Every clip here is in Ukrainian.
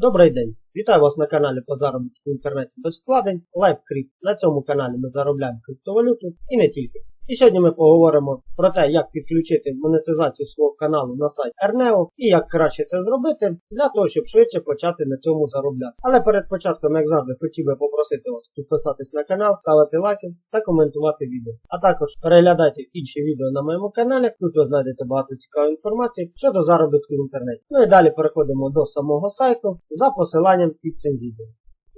Добрий день! Вітаю вас на каналі по заробітку в інтернеті без вкладень LiveCrypt. На цьому каналі ми заробляємо криптовалюту і не тільки. І сьогодні ми поговоримо про те, як підключити монетизацію свого каналу на сайт Erneo і як краще це зробити для того, щоб швидше почати на цьому заробляти. Але перед початком, як завжди, хотів би попросити вас підписатись на канал, ставити лайки та коментувати відео. А також переглядайте інші відео на моєму каналі. Тут ви знайдете багато цікавої інформації щодо заробітку в інтернеті. Ну і далі переходимо до самого сайту за посиланням під цим відео.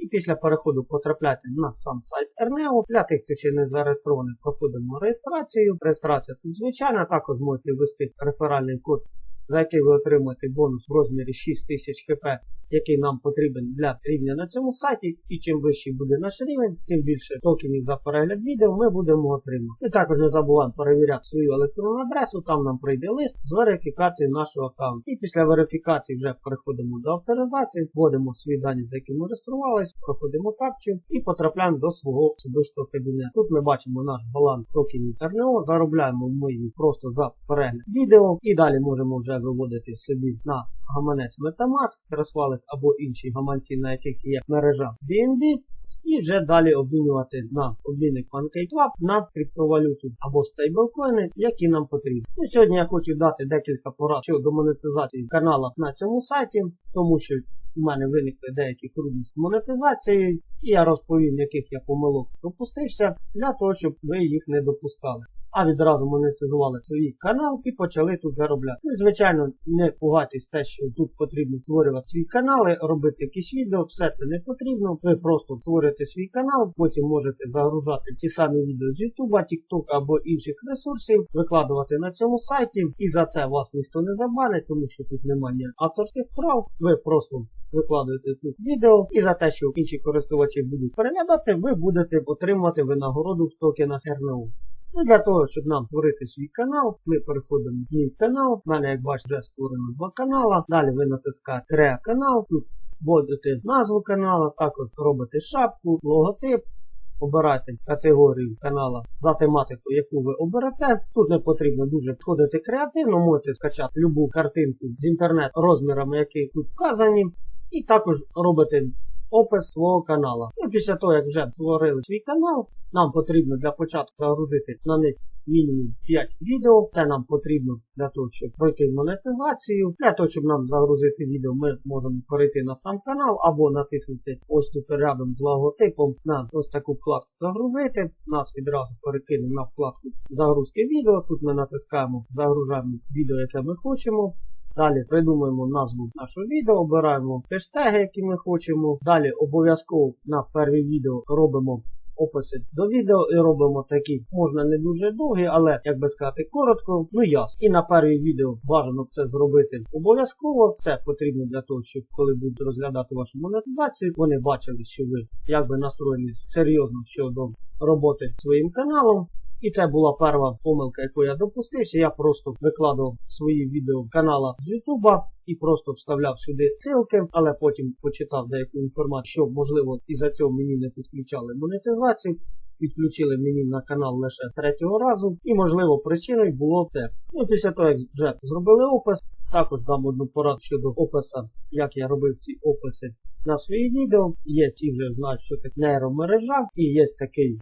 І після переходу потрапляти на сам сайт Ернео. Для тих, хто ще не зареєстрований, проходимо реєстрацію. Реєстрація тут звичайна, також можете ввести реферальний код, за який ви отримаєте бонус в розмірі 6000 хп, який нам потрібен для рівня на цьому сайті. І чим вищий буде наш рівень, тим більше токенів за перегляд відео ми будемо отримати. І також не забуваємо перевіряти свою електронну адресу, там нам прийде лист з верифікації нашого аккаунту. І після верифікації вже переходимо до авторизації, вводимо свої дані, за які ми реєструвалися, проходимо капчу і потрапляємо до свого особистого кабінету. Тут ми бачимо наш баланс токенів РНО, заробляємо ми їх просто за перегляд відео і далі можемо вже виводити собі на гаманець Metamask, Trustwallet або інші гаманці, на яких є мережа BNB. І вже далі обмінювати на обмінник PancakeSwap на криптовалюту або стейблкоїни, які нам потрібні. Ну, Сьогодні я хочу дати декілька порад щодо монетизації каналу на цьому сайті, тому що у мене виникли деякі трудності з монетизацією, і я розповім, яких я помилок допустився, для того, щоб ви їх не допускали. А відразу монетизували свій канал і почали тут заробляти. Ну, звичайно, не пугайтесь те, що тут потрібно створювати свій канал, робити якісь відео, все це не потрібно. Ви просто створюєте свій канал, потім можете загружати ті самі відео з YouTube, TikTok або інших ресурсів, викладувати на цьому сайті. І за це вас ніхто не забанить, тому що тут немає авторських прав. Ви просто викладуєте тут відео, і за те, що інші користувачі будуть переглядати, ви будете отримувати винагороду в токенах РНО. Ну, Для того, щоб нам створити свій канал, ми переходимо в мій канал. У мене, як бачите, створено два канали. Далі ви натискаєте Креа канал, тут вводите назву каналу, також робите шапку, логотип. Обирайте категорію канала за тематику, яку ви оберете. Тут не потрібно дуже підходити креативно, можете скачати любу картинку з інтернет розмірами, які тут вказані. І також робите опис свого каналу. І після того, як вже створили свій канал, нам потрібно для початку загрузити на них мінімум 5 відео. Це нам потрібно для того, щоб пройти монетизацію. Для того, щоб нам загрузити відео, ми можемо перейти на сам канал або натиснути ось тут рядом з логотипом на ось таку вкладку загрузити. Нас відразу перекине на вкладку загрузки відео. Тут ми натискаємо загружаємо відео, яке ми хочемо. Далі придумаємо назву нашого відео, обираємо хештеги, які ми хочемо. Далі обов'язково на перше відео робимо описи до відео і робимо такі, можна не дуже довгі, але, як би сказати, коротко, ну ясно. І на перше відео бажано це зробити обов'язково. Це потрібно для того, щоб коли будуть розглядати вашу монетизацію, вони бачили, що ви якби настроєні серйозно щодо роботи своїм каналом. І це була перша помилка, яку я допустився. Я просто викладав свої відео канала з Ютуба і просто вставляв сюди ссылки, але потім почитав деяку інформацію, що можливо із-за цього мені не підключали монетизацію. Підключили мені на канал лише третього разу, і можливо причиною було це. Ну після того, як вже зробили опис, також дам одну пораду щодо опису, як я робив ці описи на свої відео. Є всі вже знають, що таке нейромережа, і є такий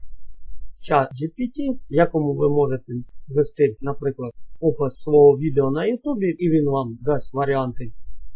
чат GPT, в якому ви можете ввести, наприклад, опис свого відео на YouTube, і він вам дасть варіанти,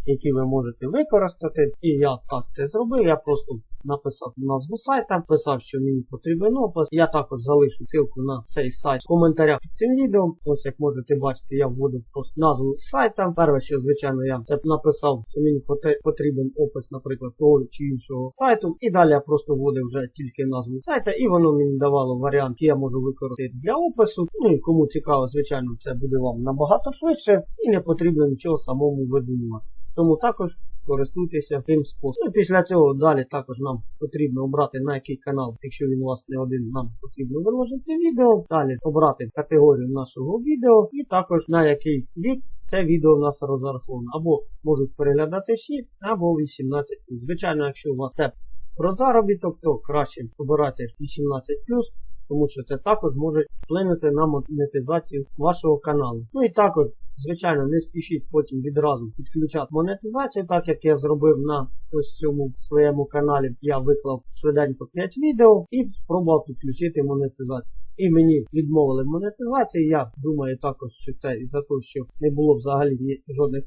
які ви можете використати. І я так це зробив. Я просто написав назву сайта, писав, що мені потрібен опис. Я також залишу ссылку на цей сайт в коментарях під цим відео. Ось як можете бачити, я вводив просто назву сайта. Перше, що, звичайно, я це написав, що мені потрібен опис, наприклад, того чи іншого сайту. І далі я просто вводив вже тільки назву сайта, і воно мені давало варіант, який я можу використати для опису. Ну і кому цікаво, звичайно, це буде вам набагато швидше і не потрібно нічого самому видумувати. Тому також користуйтеся цим способом. Ну, Після цього далі також нам потрібно обрати на який канал, якщо він у вас не один, нам потрібно виложити відео. Далі обрати категорію нашого відео і також на який вік це відео у нас розраховано. Або можуть переглядати всі, або 18. Звичайно, якщо у вас це про заробіток, то краще обирати 18 тому що це також може вплинути на монетизацію вашого каналу. Ну і також Звичайно, не спішіть потім відразу підключати монетизацію, так як я зробив на ось цьому своєму каналі. Я виклав швиденько 5 відео і спробував підключити монетизацію. І мені відмовили монетизації. Я думаю також, що це із-за того, що не було взагалі жодних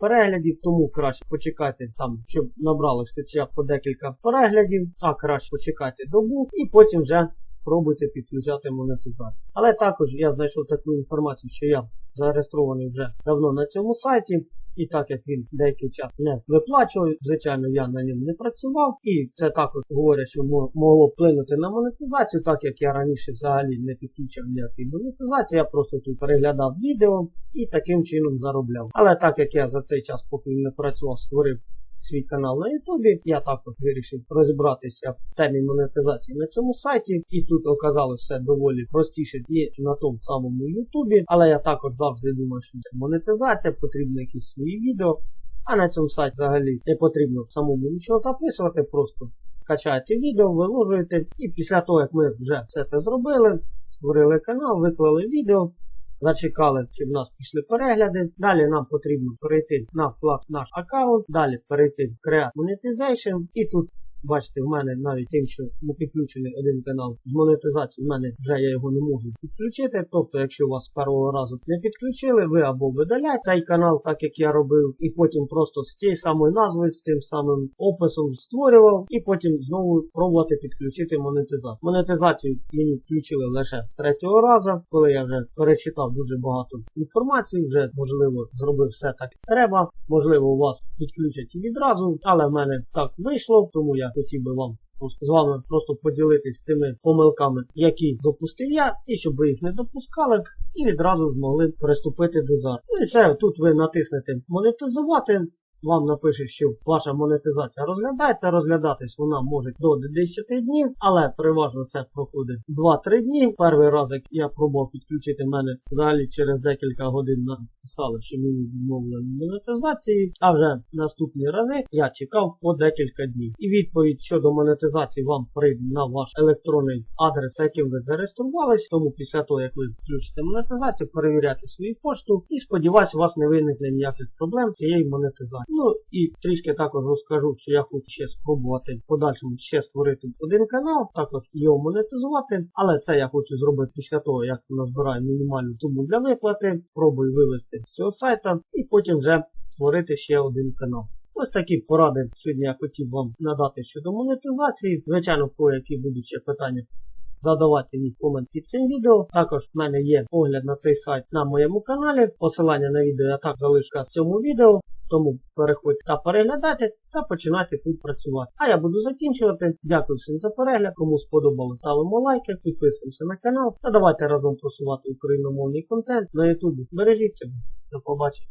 переглядів, тому краще почекайте там, щоб набралось хоча по декілька переглядів, а краще почекайте добу і потім вже пробуйте підключати монетизацію. Але також я знайшов таку інформацію, що я зареєстрований вже давно на цьому сайті. І так як він деякий час не виплачував, звичайно, я на ньому не працював, і це також говорять, що могло вплинути на монетизацію, так як я раніше взагалі не підключав ніякої монетизації, я просто тут переглядав відео і таким чином заробляв. Але так як я за цей час, поки не працював, створив свій канал на Ютубі, я також вирішив розібратися в темі монетизації на цьому сайті, і тут оказалось все доволі простіше ніж на тому самому Ютубі. Але я також завжди думав, що це монетизація, потрібно якісь свої відео. А на цьому сайті взагалі не потрібно самому нічого записувати, просто качаєте відео, виложуєте, і після того, як ми вже все це зробили, створили канал, виклали відео, зачекали, щоб в нас пішли перегляди. Далі нам потрібно перейти на вклад наш аккаунт, далі перейти в Create Monetization і тут. Бачите, в мене навіть тим, що не підключений один канал з монетизації, в мене вже я його не можу підключити. Тобто, якщо вас першого разу не підключили, ви або видаляєте цей канал, так як я робив, і потім просто з тієї самої назви, з тим самим описом створював, і потім знову пробувати підключити монетизацію. Монетизацію мені включили лише з третього разу, коли я вже перечитав дуже багато інформації, вже можливо зробив все так як треба. Можливо, у вас підключать і відразу, але в мене так вийшло, тому я хотів би вам з вами просто поділитись тими помилками, які допустив я, і щоб ви їх не допускали, і відразу змогли приступити до зар. Ну і це тут ви натиснете монетизувати. Вам напише, що ваша монетизація розглядається. Розглядатись вона може до 10 днів, але переважно це проходить 2-3 дні. Перший раз, як я пробував підключити мене взагалі через декілька годин написали, що мені відмовили монетизації. А вже наступні рази я чекав по декілька днів. І відповідь щодо монетизації вам прийде на ваш електронний адрес, яким ви зареєструвались. Тому після того, як ви включите монетизацію, перевіряйте свою пошту і сподіваюсь, у вас не виникне ніяких проблем з цією монетизацією. Ну і трішки також розкажу, що я хочу ще спробувати в подальшому ще створити один канал, також його монетизувати. Але це я хочу зробити після того, як назбираю мінімальну суму для виплати, пробую вивести з цього сайта і потім вже створити ще один канал. Ось такі поради сьогодні я хотів вам надати щодо монетизації. Звичайно, кого які будуть ще питання, задавайте мій комент під цим відео. Також в мене є огляд на цей сайт на моєму каналі. Посилання на відео я так залишу в цьому відео. Тому переходьте та переглядайте та починайте тут працювати. А я буду закінчувати. Дякую всім за перегляд. Кому сподобалось, ставимо лайки, підписуємося на канал та давайте разом просувати україномовний контент на ютубі. Бережіть себе. До побачення.